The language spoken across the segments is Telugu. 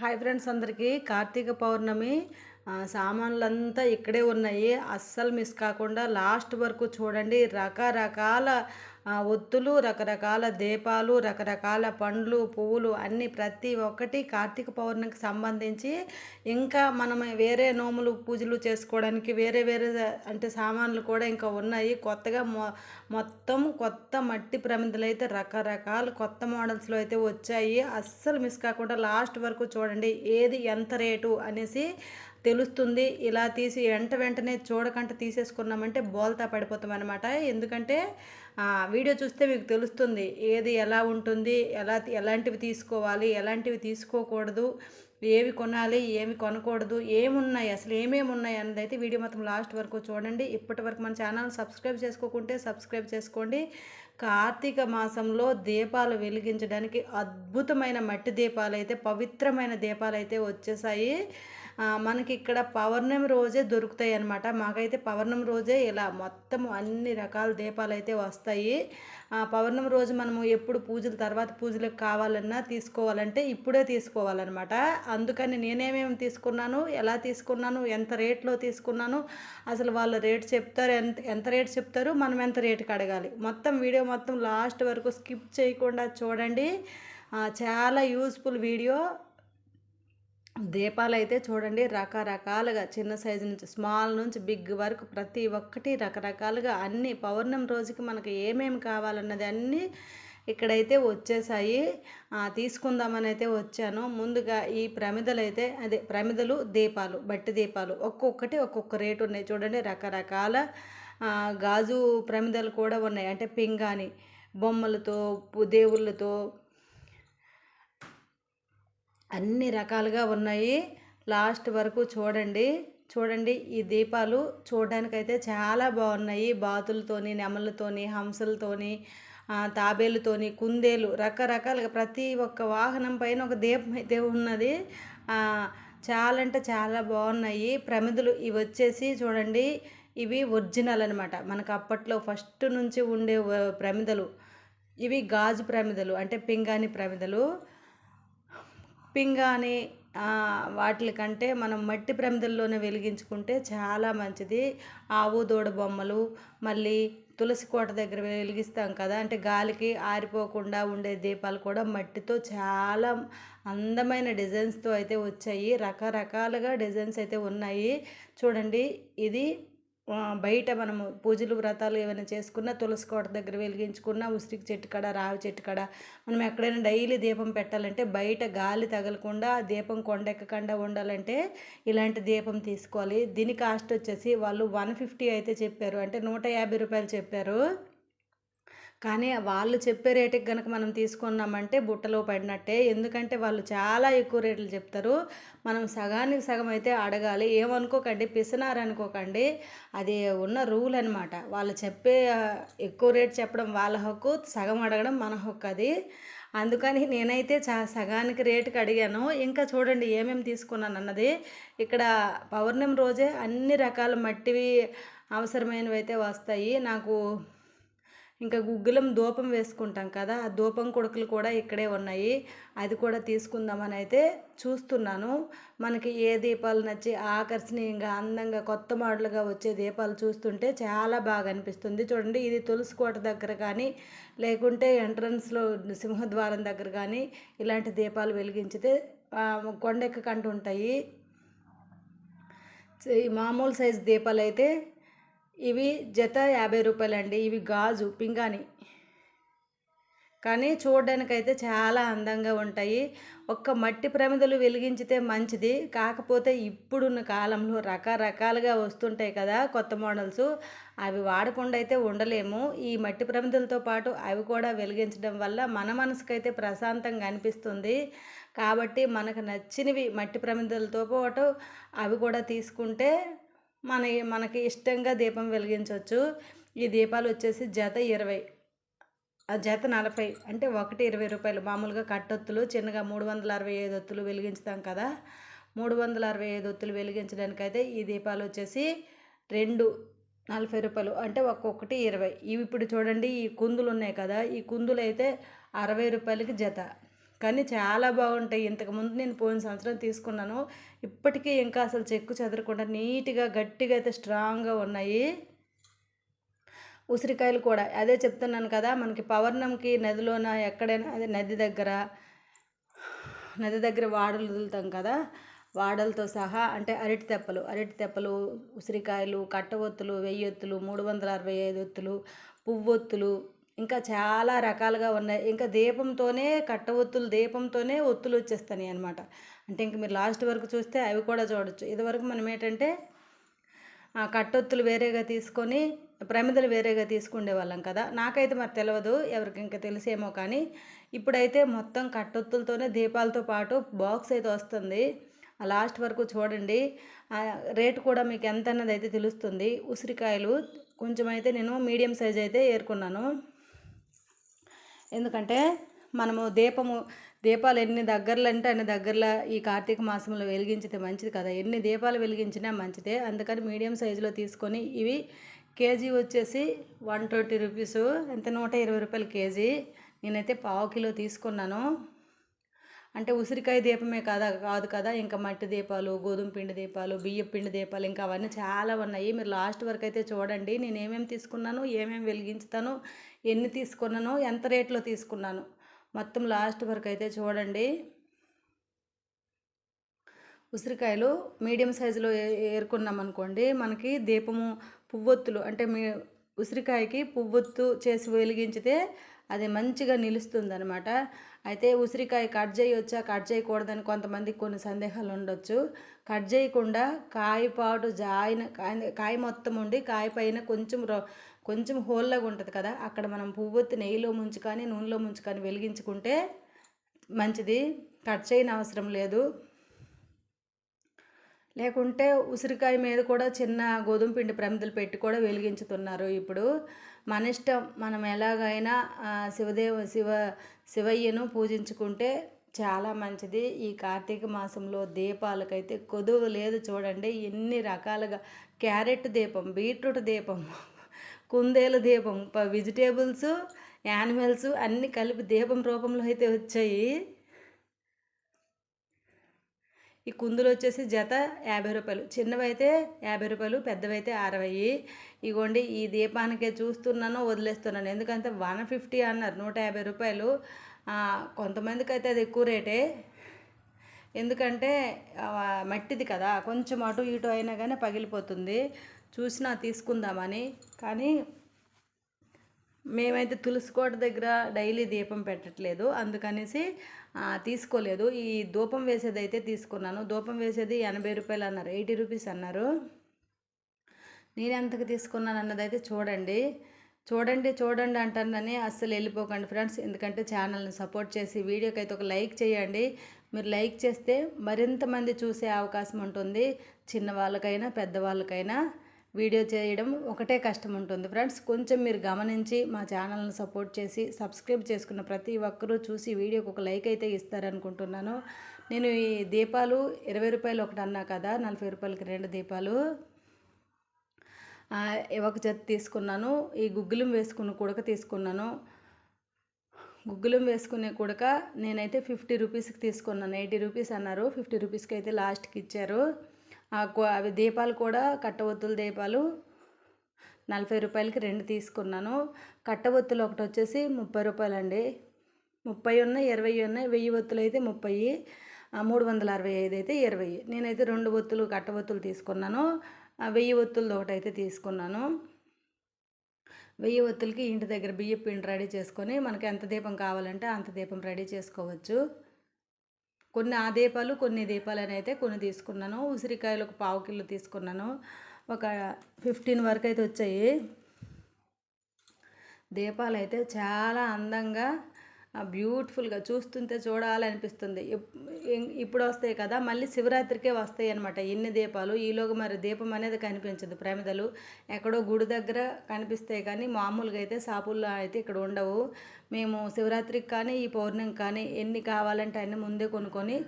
హాయ్ ఫ్రెండ్స్ అందరికీ. కార్తీక పౌర్ణమి సామాన్లంతా ఇక్కడే ఉన్నాయి. అస్సలు మిస్ కాకుండా లాస్ట్ వరకు చూడండి. రకరకాల ఆ, ఒత్తులు రకరకాల దీపాలు రకరకాల పండ్లు పువ్వులు అన్నీ ప్రతి ఒక్కటి కార్తీక పౌర్ణమికి సంబంధించి ఇంకా మనం వేరే నోములు పూజలు చేసుకోవడానికి వేరే వేరే అంటే సామాన్లు కూడా ఇంకా ఉన్నాయి. కొత్తగా మొ మొత్తం కొత్త మట్టి ప్రమిదలు అయితే రకరకాల కొత్త మోడల్స్లో అయితే వచ్చాయి. అస్సలు మిస్ కాకుండా లాస్ట్ వరకు చూడండి ఏది ఎంత రేటు అనేసి తెలుస్తుంది. ఇలా తీసి వెంట వెంటనే చూడకంట తీసేసుకున్నామంటే బోల్తా పడిపోతాం అనమాట ఎందుకంటే వీడియో చూస్తే మీకు తెలుస్తుంది ఏది ఎలా ఉంటుంది ఎలా ఎలాంటివి తీసుకోవాలి ఎలాంటివి తీసుకోకూడదు ఏవి కొనాలి ఏమి కొనకూడదు ఏమున్నాయి అసలు ఏమేమి ఉన్నాయి అన్నది అయితే వీడియో మొత్తం లాస్ట్ వరకు చూడండి. ఇప్పటి వరకు మన ఛానల్ సబ్స్క్రైబ్ చేసుకోకుంటే సబ్స్క్రైబ్ చేసుకోండి. కార్తీక మాసంలో దీపాలు వెలిగించడానికి అద్భుతమైన మట్టి దీపాలు అయితే పవిత్రమైన దీపాలు అయితే వచ్చేసాయి. మనకి ఇక్కడ పౌర్ణమి రోజే దొరుకుతాయి అన్నమాట. మాకైతే పౌర్ణమి రోజే ఇలా మొత్తం అన్ని రకాల దీపాలు అయితే వస్తాయి పౌర్ణమి రోజు మనము ఎప్పుడు పూజలు తర్వాత పూజలకు కావాలన్నా తీసుకోవాలంటే ఇప్పుడే తీసుకోవాలన్నమాట. అందుకని నేనేమేమి తీసుకున్నాను ఎలా తీసుకున్నాను ఎంత రేట్లో తీసుకున్నాను అసలు వాళ్ళు రేట్ చెప్తారు ఎంత ఎంత రేట్ చెప్తారు మనం ఎంత రేటుకి అడగాలి. మొత్తం వీడియో మొత్తం లాస్ట్ వరకు స్కిప్ చేయకుండా చూడండి. చాలా యూస్ఫుల్ వీడియో. దీపాలు అయితే చూడండి రకరకాలుగా చిన్న సైజు నుంచి స్మాల్ నుంచి బిగ్ వరకు ప్రతి ఒక్కటి రకరకాలుగా అన్ని పౌర్ణమి రోజుకి మనకి ఏమేమి కావాలన్నది అన్నీ ఇక్కడైతే వచ్చేసాయి. తీసుకుందామని అయితే వచ్చాను. ముందుగా ఈ ప్రమిదలు అయితే అదే ప్రమిదలు దీపాలు బట్టి దీపాలు ఒక్కొక్కటి ఒక్కొక్క రేటు ఉన్నాయి. చూడండి రకరకాల గాజు ప్రమిదలు కూడా ఉన్నాయి. అంటే పింగాని బొమ్మలతో దేవుళ్ళతో అన్ని రకాలుగా ఉన్నాయి. లాస్ట్ వరకు చూడండి. చూడండి ఈ దీపాలు చూడడానికైతే చాలా బాగున్నాయి. బాతులతోని నెమలతోని హంసలతోని తాబేలుతోని కుందేలు రకరకాలుగా ప్రతి ఒక్క వాహనం పైన ఒక దీపం అయితే ఉన్నది. చాలా అంటే చాలా బాగున్నాయి. ప్రమిదలు ఇవి వచ్చేసి చూడండి. ఇవి ఒరిజినల్ అనమాట మనకు అప్పట్లో ఫస్ట్ నుంచి ఉండే ప్రమిదలు. ఇవి గాజు ప్రమిదలు అంటే పింగాణి ప్రమిదలు. పింగాని వాటి కంటే మనం మట్టి ప్రమిదల్లోనే వెలిగించుకుంటే చాలా మంచిది. ఆవు దూడ బొమ్మలు మళ్ళీ తులసి కోట దగ్గర వెలిగిస్తాం కదా అంటే గాలికి ఆరిపోకుండా ఉండే దీపాలు కూడా మట్టితో చాలా అందమైన డిజైన్స్తో అయితే వచ్చాయి. రకరకాలుగా డిజైన్స్ అయితే ఉన్నాయి. చూడండి ఇది బయట మనము పూజలు వ్రతాలు ఏమైనా చేసుకున్నా తులసి కోట దగ్గర వెలిగించుకున్నా ఉసిరికి చెట్టు కాడ రావి చెట్టు కాడ మనం ఎక్కడైనా డైలీ దీపం పెట్టాలంటే బయట గాలి తగలకుండా దీపం కొండెక్కకుండా ఉండాలంటే ఇలాంటి దీపం తీసుకోవాలి. దీని కాస్ట్ వచ్చేసి వాళ్ళు వన్ ఫిఫ్టీ అయితే చెప్పారు. అంటే నూట యాభై రూపాయలు చెప్పారు. కానీ వాళ్ళు చెప్పే రేటుకి కనుక మనం తీసుకున్నామంటే బుట్టలో పడినట్టే. ఎందుకంటే వాళ్ళు చాలా ఎక్కువ రేట్లు చెప్తారు. మనం సగానికి సగం అయితే అడగాలి. ఏమనుకోకండి? పిసినారు అనుకోకండి. అది ఉన్న రూల్ అనమాట వాళ్ళు చెప్పే ఎక్కువ రేట్ చెప్పడం వాళ్ళ హక్కు సగం అడగడం మన హక్కు అది. అందుకని నేనైతే చా సగానికి రేటుకి అడిగాను. ఇంకా చూడండి ఏమేమి తీసుకున్నాను అన్నది. ఇక్కడ పౌర్ణమి రోజే అన్ని రకాల మట్టివి అవసరమైనవి అయితే వస్తాయి. నాకు ఇంకా గుగ్గులం ధూపం వేసుకుంటాం కదా ఆ ధూపం కొడుకులు కూడా ఇక్కడే ఉన్నాయి. అది కూడా తీసుకుందామని అయితే చూస్తున్నాను. మనకి ఏ దీపాలు నచ్చి ఆకర్షణీయంగా అందంగా కొత్త మోడల్గా వచ్చే దీపాలు చూస్తుంటే చాలా బాగా అనిపిస్తుంది. చూడండి ఇది తులసి కోట దగ్గర కానీ లేకుంటే ఎంట్రన్స్లో సింహద్వారం దగ్గర కానీ ఇలాంటి దీపాలు వెలిగించితే ఆ, కొండెక్కకంటూ ఉంటాయి మామూలు సైజు దీపాలు అయితే ఇవి జత యాభై రూపాయలండి. ఇవి గాజు పింగాణి. కానీ చూడడానికైతే చాలా అందంగా ఉంటాయి. ఒక్క మట్టి ప్రమిదలు వెలిగించితే మంచిది. కాకపోతే ఇప్పుడున్న కాలంలో రకరకాలుగా వస్తుంటాయి కదా కొత్త మోడల్స్. అవి వాడకుండా అయితే ఉండలేము. ఈ మట్టి ప్రమిదలతో పాటు అవి కూడా వెలిగించడం వల్ల మన మనసుకైతే ప్రశాంతంగా అనిపిస్తుంది. కాబట్టి మనకు నచ్చినవి మట్టి ప్రమిదలతో పాటు అవి కూడా తీసుకుంటే మన మనకి ఇష్టంగా దీపం వెలిగించవచ్చు. ఈ దీపాలు వచ్చేసి జత ఇరవై ఆ జత నలభై అంటే ఒకటి ఇరవై రూపాయలు. మామూలుగా కట్టొత్తులు చిన్నగా మూడు వందల అరవై ఐదు ఒత్తులు వెలిగించుతాం కదా. మూడు వందల అరవై ఐదు ఒత్తులు వెలిగించడానికైతే ఈ దీపాలు వచ్చేసి రెండు నలభై రూపాయలు అంటే ఒక్కొక్కటి ఇరవై. ఇవి ఇప్పుడు చూడండి ఈ కుందులు ఉన్నాయి కదా. ఈ కుందులు అయితే అరవై రూపాయలకి జత. కానీ చాలా బాగుంటాయి. ఇంతకుముందు నేను పోయిన సంవత్సరం తీసుకున్నాను. ఇప్పటికీ ఇంకా అసలు చెక్కు చెదరకుండా నీట్గా గట్టిగా అయితే స్ట్రాంగ్గా ఉన్నాయి. ఉసిరికాయలు కూడా. అదే చెప్తున్నాను కదా మనకి పవర్ణంకి నదిలోన ఎక్కడైనా అదే నది దగ్గర నది దగ్గర వాడలు వదులుతాం కదా వాడలతో సహా అంటే అరటి తెప్పలు. అరటి తెప్పలు ఉసిరికాయలు కట్టవొత్తులు వెయ్యొత్తులు మూడు వందల అరవై ఐదు ఒత్తులు పువ్వొత్తులు ఇంకా చాలా రకాలుగా ఉన్నాయి. ఇంకా దీపంతోనే కట్టవొత్తులు దీపంతోనే ఒత్తులు వచ్చేస్తాయి అనమాట అంటే ఇంక మీరు లాస్ట్ వరకు చూస్తే అవి కూడా చూడొచ్చు. ఇదివరకు మనం ఏంటంటే కట్టొత్తులు వేరేగా తీసుకొని ప్రమిదలు వేరేగా తీసుకునే వాళ్ళం కదా. నాకైతే మరి తెలియదు ఎవరికి ఇంకా తెలిసేమో కానీ ఇప్పుడైతే మొత్తం కట్టొత్తులతోనే దీపాలతో పాటు బాక్స్ అయితే వస్తుంది. లాస్ట్ వరకు చూడండి. రేటు కూడా మీకు ఎంత అన్నది అయితే తెలుస్తుంది. ఉసిరికాయలు కొంచెం అయితే నేను మీడియం సైజ్ అయితే ఏరుకున్నాను. ఎందుకంటే మనము దీపము దీపాలు ఎన్ని దగ్గరలో అంటే అన్ని దగ్గరలో ఈ కార్తీక మాసంలో వెలిగించితే మంచిది కదా. ఎన్ని దీపాలు వెలిగించినా మంచిదే. అందుకని మీడియం సైజులో తీసుకొని ఇవి కేజీ వచ్చేసి వన్ ట్వంటీ రూపీస్. ఎంత? నూట ఇరవై రూపాయలు కేజీ. నేనైతే పావు కిలో తీసుకున్నాను. అంటే ఉసిరికాయ దీపమే కదా కాదు కదా? ఇంకా మట్టి దీపాలు గోధుమ పిండి దీపాలు బియ్య పిండి దీపాలు ఇంకా అవన్నీ చాలా ఉన్నాయి. మీరు లాస్ట్ వరకు అయితే చూడండి నేను ఏమేమి తీసుకున్నాను ఏమేమి వెలిగించుతాను ఎన్ని తీసుకున్నాను ఎంత రేట్లో తీసుకున్నాను. మొత్తం లాస్ట్ వరకు అయితే చూడండి. ఉసిరికాయలు మీడియం సైజులో ఏరుకున్నాం అనుకోండి మనకి దీపము పువ్వొత్తులు అంటే మీ ఉసిరికాయకి పువ్వొత్తు చేసి వెలిగించితే అది మంచిగా నిలుస్తుంది అనమాట అయితే ఉసిరికాయ కట్ చేయొచ్చా? కట్ చేయకూడదని కొంతమందికి కొన్ని సందేహాలు ఉండొచ్చు. కట్ చేయకుండా కాయపాటు జాయిన కాయ కాయ మొత్తం ఉండి కాయ పైన కొంచెం కొంచెం హోల్లాగా ఉంటుంది కదా? అక్కడ మనం పువ్వొత్తి నెయ్యిలో ముంచి కానీ నూనెలో ముంచి కానీ వెలిగించుకుంటే మంచిది. కట్ చేయని అవసరం లేదు. లేకుంటే ఉసిరికాయ మీద కూడా చిన్న గోధుమ పిండి ప్రమిదలు పెట్టి కూడా వెలిగించుతున్నారు ఇప్పుడు. మన ఇష్టం మనం ఎలాగైనా శివదేవ శివ శివయ్యను పూజించుకుంటే చాలా మంచిది. ఈ కార్తీక మాసంలో దీపాలకైతే కొదువు లేదు చూడండి. ఎన్ని రకాలుగా క్యారెట్ దీపం బీట్రూట్ దీపం కుందేలు దీపం వెజిటేబుల్స్ యానిమల్స్ అన్నీ కలిపి దీపం రూపంలో అయితే వచ్చాయి. ఈ కుందులు వచ్చేసి జత యాభై రూపాయలు. చిన్నవి అయితే యాభై రూపాయలు పెద్దవైతే అరవై. ఇగోండి ఈ దీపానికే చూస్తున్నాను వదిలేస్తున్నాను. ఎందుకంటే వన్ ఫిఫ్టీ అన్నారు నూట యాభై రూపాయలు. కొంతమందికి అయితే అది ఎక్కువ రేటే. ఎందుకంటే మట్టిది కదా కొంచెం అటు ఇటు అయినా కానీ పగిలిపోతుంది. చూసినా తీసుకుందామని. కానీ మేమైతే తులసికోట దగ్గర డైలీ దీపం పెట్టట్లేదు. అందుకనేసి తీసుకోలేదు. ఈ దూపం వేసేది అయితే తీసుకున్నాను. దూపం వేసేది ఎనభై రూపాయలు అన్నారు. ఎయిటీ రూపీస్ అన్నారు. నేను ఎంతకు తీసుకున్నాను అన్నదైతే చూడండి. చూడండి చూడండి అంటానని అస్సలు వెళ్ళిపోకండి ఫ్రెండ్స్. ఎందుకంటే ఛానల్ని సపోర్ట్ చేసి వీడియోకి అయితే ఒక లైక్ చేయండి. మీరు లైక్ చేస్తే మరింత మంది చూసే అవకాశం ఉంటుంది. చిన్న వాళ్ళకైనా పెద్దవాళ్ళకైనా. వీడియో చేయడం ఒకటే కష్టం ఉంటుంది ఫ్రెండ్స్ కొంచెం మీరు గమనించి మా ఛానల్ని సపోర్ట్ చేసి సబ్స్క్రైబ్ చేసుకున్న ప్రతి ఒక్కరూ చూసి వీడియోకి ఒక లైక్ అయితే ఇస్తారనుకుంటున్నాను. నేను ఈ దీపాలు ఇరవై రూపాయలు ఒకటి అన్నా కదా నలభై రూపాయలకి రెండు దీపాలు. ఒక జత తీసుకున్నాను. ఈ గుగ్గులం వేసుకున్న కుడక తీసుకున్నాను. గుగ్గులం వేసుకునే కుడక నేనైతే ఫిఫ్టీ రూపీస్కి తీసుకున్నాను. ఎయిటీ రూపీస్ అన్నారు. ఫిఫ్టీ రూపీస్కి అయితే లాస్ట్కి ఇచ్చారు. అవి దీపాలు కూడా కట్టవత్తుల దీపాలు నలభై రూపాయలకి రెండు తీసుకున్నాను. కట్టవత్తులు ఒకటి వచ్చేసి ముప్పై రూపాయలండి. ముప్పై ఉన్నాయి ఇరవై ఉన్నాయి వెయ్యి ఒత్తులు అయితే ముప్పై మూడు వందల అరవై ఐదు అయితే ఇరవై. నేనైతే రెండు ఒత్తులు కట్టవత్తులు తీసుకున్నాను. వెయ్యి ఒత్తులది ఒకటి అయితే తీసుకున్నాను. వెయ్యి ఒత్తులకి ఇంటి దగ్గర బియ్య పిండి రెడీ చేసుకొని మనకి ఎంత దీపం కావాలంటే అంత దీపం రెడీ చేసుకోవచ్చు. కొన్ని ఆ దీపాలు కొన్ని దీపాలు అని అయితే కొన్ని తీసుకున్నాను. ఉసిరికాయలు ఒక పావు కిలో తీసుకున్నాను. ఒక ఫిఫ్టీన్ వరకు అయితే వచ్చాయి. దీపాలు అయితే చాలా అందంగా బ్యూటిఫుల్గా చూస్తుంటే చూడాలనిపిస్తుంది. ఇప్పుడు వస్తాయి కదా మళ్ళీ శివరాత్రికే వస్తాయి అనమాట ఎన్ని దీపాలు ఈలోగా మరి దీపం అనేది కనిపించదు ప్రమిదలు. ఎక్కడో గుడి దగ్గర కనిపిస్తాయి కానీ మామూలుగా అయితే షాపుల్లో అయితే ఇక్కడ ఉండవు. మేము శివరాత్రికి కానీ ఈ పౌర్ణమి కానీ ఎన్ని కావాలంటే అన్ని ముందే కొనుక్కొని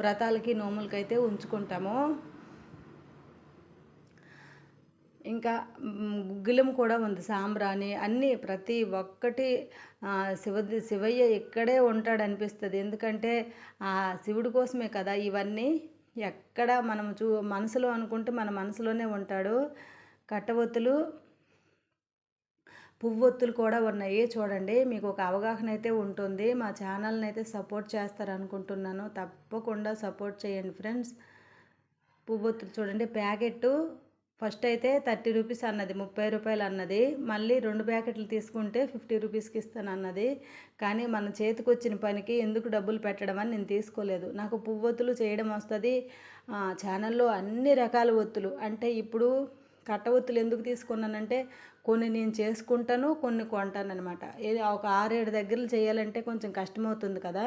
వ్రతాలకి నోములకి అయితే ఉంచుకుంటాము. ఇంకా గుగ్గిలం కూడా ఉంది. సాంబ్రాణి అన్నీ ప్రతి ఒక్కటి శివ శివయ్య ఇక్కడే ఉంటాడు అనిపిస్తుంది ఎందుకంటే ఆ శివుడి కోసమే కదా ఇవన్నీ ఎక్కడ మనం చూ మనసులో అనుకుంటే మన మనసులోనే ఉంటాడు. కట్టవత్తులు పువ్వొత్తులు కూడా ఉన్నాయి చూడండి. మీకు ఒక అవగాహన అయితే ఉంటుంది. మా ఛానల్ని అయితే సపోర్ట్ చేస్తారు అనుకుంటున్నాను తప్పకుండా సపోర్ట్ చేయండి ఫ్రెండ్స్. పువ్వొత్తులు చూడండి. ప్యాకెట్ ఫస్ట్ అయితే థర్టీ రూపీస్ అన్నది ముప్పై రూపాయలు అన్నది మళ్ళీ రెండు ప్యాకెట్లు తీసుకుంటే ఫిఫ్టీ రూపీస్కి ఇస్తాను అన్నది. కానీ మన చేతికి వచ్చిన పనికి ఎందుకు డబ్బులు పెట్టడం అని నేను తీసుకోలేదు. నాకు పువ్వొత్తులు చేయడం వస్తుంది. ఛానల్లో అన్ని రకాల ఒత్తులు. అంటే ఇప్పుడు కట్ట ఒత్తులు ఎందుకు తీసుకున్నానంటే కొన్ని నేను చేసుకుంటాను కొన్ని కొంటాను అనమాట ఇది ఒక ఆరేడు దగ్గరలు చేయాలంటే కొంచెం కష్టమవుతుంది కదా.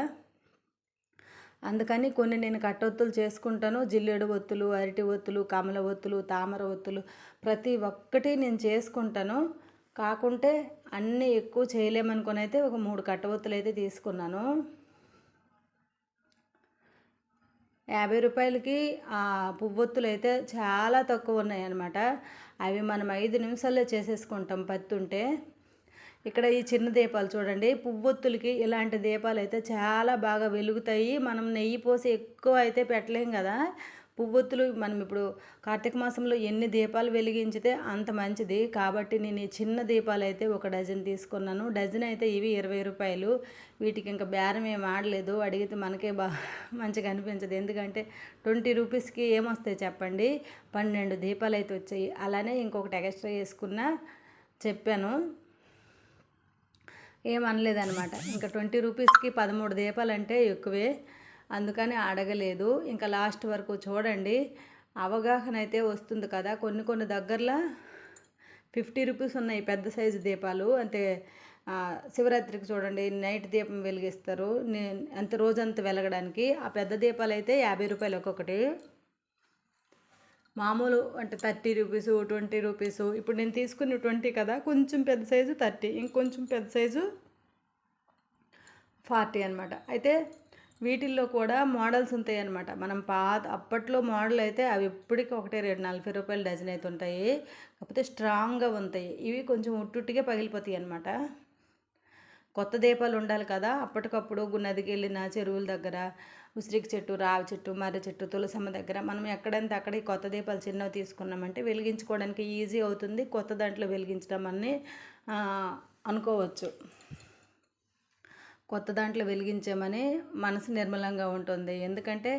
అందుకని కొన్ని నేను కట్టొత్తులు చేసుకుంటాను. జిల్లేడు ఒత్తులు అరటి ఒత్తులు కమల ఒత్తులు తామర ఒత్తులు ప్రతి ఒక్కటి నేను చేసుకుంటాను. కాకుంటే అన్నీ ఎక్కువ చేయలేమనుకుని అయితే ఒక మూడు కట్టవత్తులు అయితే తీసుకున్నాను. యాభై రూపాయలకి ఆ పువ్వొత్తులు అయితే చాలా తక్కువ ఉన్నాయి అన్నమాట అవి మనం ఐదు నిమిషాల్లో చేసేసుకుంటాం పత్తుంటే. ఉంటే ఇక్కడ ఈ చిన్న దీపాలు చూడండి. పువ్వొత్తులకి ఇలాంటి దీపాలు అయితే చాలా బాగా వెలుగుతాయి. మనం నెయ్యి పోసి ఎక్కువ అయితే పెట్టలేం కదా. పువ్వొత్తులు మనం ఇప్పుడు కార్తీక మాసంలో ఎన్ని దీపాలు వెలిగించితే అంత మంచిది. కాబట్టి నేను ఈ చిన్న దీపాలు అయితే ఒక డజన్ తీసుకున్నాను. డజన్ అయితే ఇవి ఇరవై రూపాయలు. వీటికి ఇంకా బేరం ఏం ఆడలేదు. అడిగితే మనకే బా మంచిగా అనిపించదు. ఎందుకంటే ట్వంటీ రూపీస్కి ఏమొస్తాయి చెప్పండి? పన్నెండు దీపాలు అయితే వచ్చాయి. అలానే ఇంకొకటి ఎక్స్ట్రా వేసుకున్న చెప్పాను. ఏమనలేదన్నమాట ఇంకా ట్వంటీ రూపీస్కి పదమూడు దీపాలు అంటే ఎక్కువే. అందుకని అడగలేదు. ఇంకా లాస్ట్ వరకు చూడండి. అవగాహన అయితే వస్తుంది కదా. కొన్ని కొన్ని దగ్గరలో ఫిఫ్టీ రూపీస్ ఉన్నాయి పెద్ద సైజు దీపాలు. అంటే శివరాత్రికి చూడండి నైట్ దీపం వెలిగిస్తారు. అంత రోజంతా వెలగడానికి. ఆ పెద్ద దీపాలు అయితే యాభై రూపాయలు ఒక్కొక్కటి మామూలు అంటే థర్టీ రూపీస్ ట్వంటీ రూపీస్. ఇప్పుడు నేను తీసుకున్న ట్వంటీ కదా కొంచెం పెద్ద సైజు థర్టీ ఇంకొంచెం పెద్ద సైజు ఫార్టీ అనమాట అయితే వీటిల్లో కూడా మోడల్స్ ఉంటాయి అనమాట మనం పాత అప్పట్లో మోడల్ అయితే అవి ఇప్పటికీ ఒకటే రేటు నలభై రూపాయలు డజన్ అయితే ఉంటాయి. కాకపోతే స్ట్రాంగ్గా ఉంటాయి. ఇవి కొంచెం ఉట్టుట్టుగా పగిలిపోతాయి అనమాట కొత్త దీపాలు ఉండాలి కదా. అప్పటికప్పుడు నదికి వెళ్ళిన చెరువుల దగ్గర ఉసిరికి చెట్టు రావి చెట్టు మర్రి చెట్టు తులసమ్మ దగ్గర మనం ఎక్కడంటే అక్కడ ఈ కొత్త దీపాలు చిన్నవి తీసుకున్నామంటే వెలిగించుకోవడానికి ఈజీ అవుతుంది. కొత్త దాంట్లో వెలిగించడం అని అనుకోవచ్చు. కొత్త దాంట్లో వెలిగించామని మనసు నిర్మలంగా ఉంటుంది. ఎందుకంటే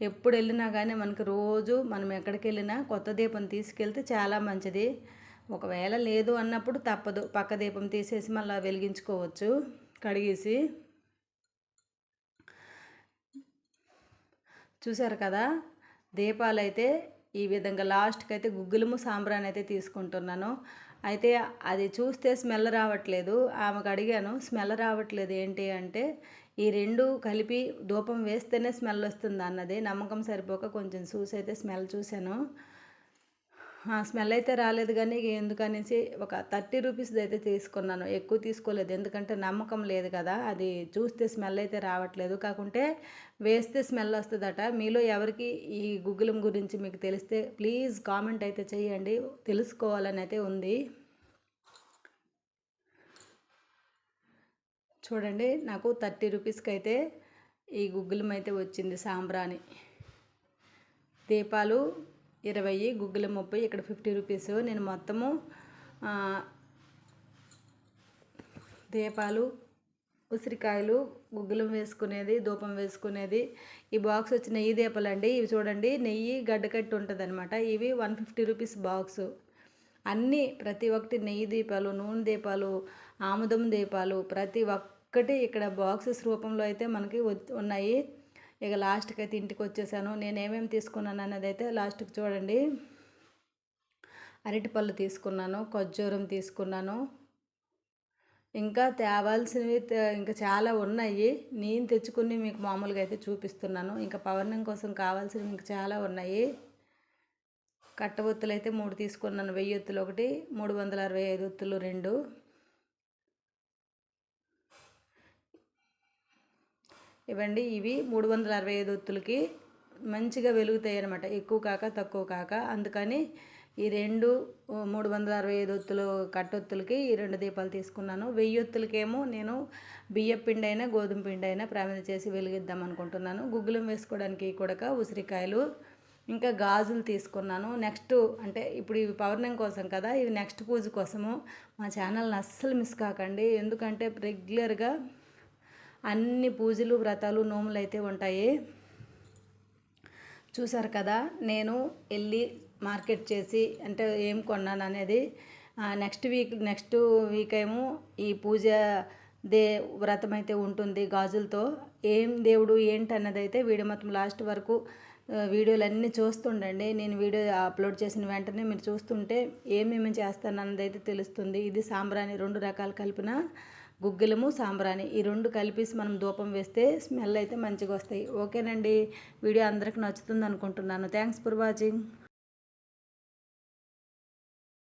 ఎప్పుడు వెళ్ళినా కానీ మనకి రోజు మనం ఎక్కడికి వెళ్ళినా కొత్త దీపం తీసుకెళ్తే చాలా మంచిది. ఒకవేళ లేదు అన్నప్పుడు తప్పదు. పక్క దీపం తీసేసి మళ్ళీ వెలిగించుకోవచ్చు. కడిగేసి. చూసారు కదా? దీపాలు అయితే ఈ విధంగా లాస్ట్కి అయితే గుగ్గులము సాంబ్రాన్ అయితే తీసుకుంటున్నాను. అయితే అది చూస్తే స్మెల్ రావట్లేదు. ఆమెకు అడిగాను స్మెల్ రావట్లేదు ఏంటి అంటే ఈ రెండు కలిపి దూపం వేస్తేనే స్మెల్ వస్తుంది అన్నది నమ్మకం సరిపోక కొంచెం చూసి అయితే స్మెల్ చూశాను. స్మెల్ అయితే రాలేదు కానీ ఎందుకనేసి ఒక థర్టీ రూపీస్ది అయితే తీసుకున్నాను. ఎక్కువ తీసుకోలేదు. ఎందుకంటే నమ్మకం లేదు కదా. అది చూస్తే స్మెల్ అయితే రావట్లేదు. కాకుంటే వేస్తే స్మెల్ వస్తుందట. మీలో ఎవరికి ఈ గుగ్గులం గురించి మీకు తెలిస్తే ప్లీజ్ కామెంట్ అయితే చేయండి. తెలుసుకోవాలని అయితే ఉంది. చూడండి నాకు థర్టీ రూపీస్కి అయితే ఈ గుగ్గులం అయితే వచ్చింది సాంబ్రాణి. దీపాలు ఇరవై గుగ్గులు ముప్పై ఇక్కడ ఫిఫ్టీ రూపీస్ నేను మొత్తము దీపాలు ఉసిరికాయలు గుగ్గులం వేసుకునేది ధూపం వేసుకునేది. ఈ బాక్స్ వచ్చి నెయ్యి దీపాలు అండి ఇవి చూడండి నెయ్యి గడ్డకట్టి ఉంటుంది అనమాట ఇవి వన్ ఫిఫ్టీ రూపీస్ బాక్స్ అన్నీ ప్రతి ఒక్కటి నెయ్యి దీపాలు నూనె దీపాలు ఆముదం దీపాలు ప్రతి ఒక్కటి ఇక్కడ బాక్సెస్ రూపంలో అయితే మనకి ఉన్నాయి. ఇక లాస్ట్కి అయితే ఇంటికి వచ్చేసాను నేను ఏమేమి తీసుకున్నాను అన్నది అయితే లాస్ట్కి చూడండి. అరటిపళ్ళు తీసుకున్నాను ఖర్జూరం తీసుకున్నాను. ఇంకా తేవాల్సినవి తే- ఇంకా చాలా ఉన్నాయి. నేను తెచ్చుకుని మీకు మామూలుగా అయితే చూపిస్తున్నాను. ఇంకా పవర్ణం కోసం కావాల్సినవి ఇంకా చాలా ఉన్నాయి. కట్టబొత్తులు అయితే మూడు తీసుకున్నాను. వెయ్యి ఒత్తులు ఒకటి మూడు వందల అరవై ఐదు ఒత్తులు రెండు. ఇవ్వండి. ఇవి మూడు వందల అరవై ఐదు ఒత్తులకి మంచిగా వెలుగుతాయి అనమాట ఎక్కువ కాక తక్కువ కాక. అందుకని ఈ రెండు మూడు వందల అరవై ఐదు ఒత్తులు కట్టొత్తులకి ఈ రెండు దీపాలు తీసుకున్నాను. వెయ్యి ఒత్తులకేమో నేను బియ్యం పిండి అయినా గోధుమ పిండి అయినా ప్రామిద చేసి వెలిగిద్దాం అనుకుంటున్నాను. గుగ్గులం వేసుకోవడానికి కూడా ఉసిరికాయలు ఇంకా గాజులు తీసుకున్నాను. నెక్స్ట్ అంటే ఇప్పుడు ఇవి పౌర్ణం కోసం కదా ఇవి నెక్స్ట్ పూజ కోసము మా ఛానల్ని అస్సలు మిస్ కాకండి. ఎందుకంటే రెగ్యులర్గా అన్ని పూజలు వ్రతాలు నోములు అయితే ఉంటాయి. చూసారు కదా నేను వెళ్ళి మార్కెట్ చేసి అంటే ఏం కొన్నాను అనేది నెక్స్ట్ వీక్ నెక్స్ట్ వీక్ ఏమో ఈ పూజ దే వ్రతం అయితే ఉంటుంది గాజులతో. ఏం దేవుడు ఏంటి అన్నది అయితే వీడియో మొత్తం లాస్ట్ వరకు వీడియోలన్నీ వీడియోలు అన్నీ చూస్తుండండి. నేను వీడియో అప్లోడ్ చేసిన వెంటనే మీరు చూస్తుంటే ఏమేమి చేస్తాను అన్నది అయితే తెలుస్తుంది. ఇది సాంబ్రాణి రెండు రకాలు కలిపిన గుగ్గిలము సాంబ్రాణి ఈ రెండు కలిపేసి మనం ధూపం వేస్తే స్మెల్ అయితే మంచిగా వస్తాయి. ఓకేనండి. వీడియో అందరికి నచ్చుతుంది అనుకుంటున్నాను. Thanks for watching